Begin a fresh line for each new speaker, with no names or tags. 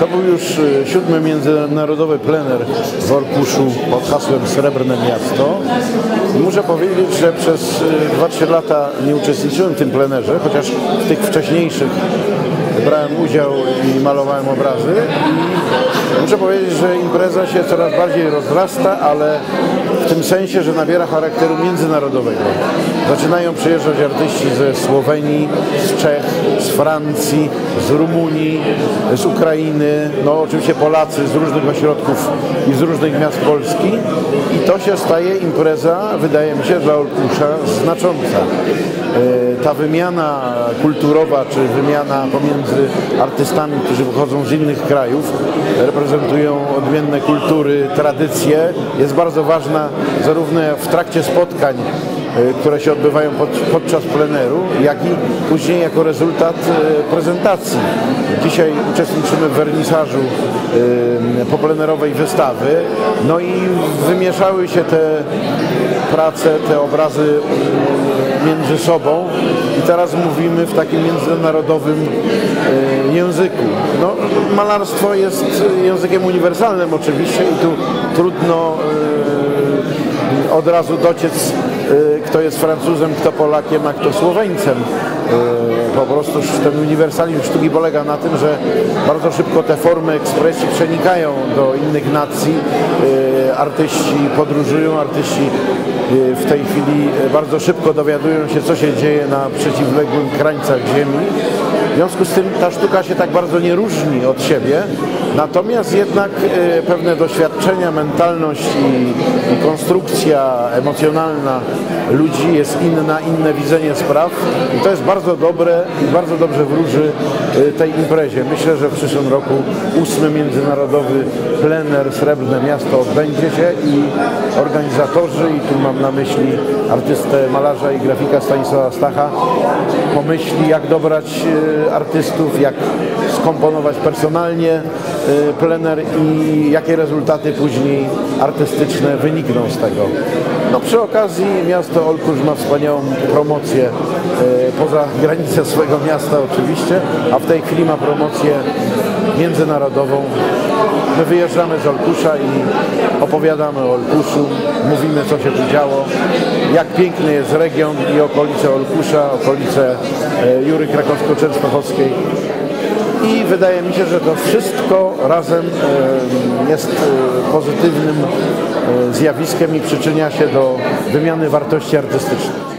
To był już e, siódmy międzynarodowy plener w Orkuszu pod hasłem Srebrne Miasto. Muszę powiedzieć, że przez e, 2-3 lata nie uczestniczyłem w tym plenerze, chociaż w tych wcześniejszych brałem udział i malowałem obrazy. Muszę powiedzieć, że impreza się coraz bardziej rozrasta, ale w tym sensie, że nabiera charakteru międzynarodowego. Zaczynają przyjeżdżać artyści ze Słowenii, z Czech, z Francji, z Rumunii, z Ukrainy, no oczywiście Polacy z różnych ośrodków i z różnych miast Polski i to się staje impreza, wydaje mi się, dla Olkusza znacząca. E, Ta wymiana kulturowa, czy wymiana pomiędzy artystami, którzy pochodzą z innych krajów, reprezentują odmienne kultury, tradycje, jest bardzo ważna zarówno w trakcie spotkań, które się odbywają pod, podczas pleneru, jak i później jako rezultat e, prezentacji. Dzisiaj uczestniczymy w wernisażu e, poplenerowej wystawy, no i wymieszały się te prace, te obrazy między sobą i teraz mówimy w takim międzynarodowym języku. No, malarstwo jest językiem uniwersalnym oczywiście i tu trudno od razu dociec, kto jest Francuzem, kto Polakiem, a kto Słoweńcem. E, Po prostu ten uniwersalizm sztuki polega na tym, że bardzo szybko te formy ekspresji przenikają do innych nacji. E, Artyści podróżują, artyści w tej chwili bardzo szybko dowiadują się, co się dzieje na przeciwległych krańcach Ziemi. W związku z tym ta sztuka się tak bardzo nie różni od siebie, natomiast jednak e, pewne doświadczenia, mentalność i, i konstrukcja emocjonalna ludzi jest inna, inne widzenie spraw i to jest bardzo dobre i bardzo dobrze wróży e, tej imprezie. Myślę, że w przyszłym roku ósmy międzynarodowy plener Srebrne Miasto odbędzie się i organizatorzy, i tu mam na myśli artystę, malarza i grafika Stanisława Stacha, pomyśli jak dobrać e, artystów, jak skomponować personalnie e, plener i jakie rezultaty później artystyczne wynikną z tego. No przy okazji miasto Olkusz ma wspaniałą promocję e, poza granice swojego miasta oczywiście, a w tej chwili ma promocję międzynarodową. My wyjeżdżamy z Olkusza i opowiadamy o Olkuszu, mówimy co się tu działo, jak piękny jest region i okolice Olkusza, okolice e, Jury Krakowsko-Częstochowskiej. I wydaje mi się, że to wszystko razem e, jest e, pozytywnym zjawiskiem i przyczynia się do wymiany wartości artystycznych.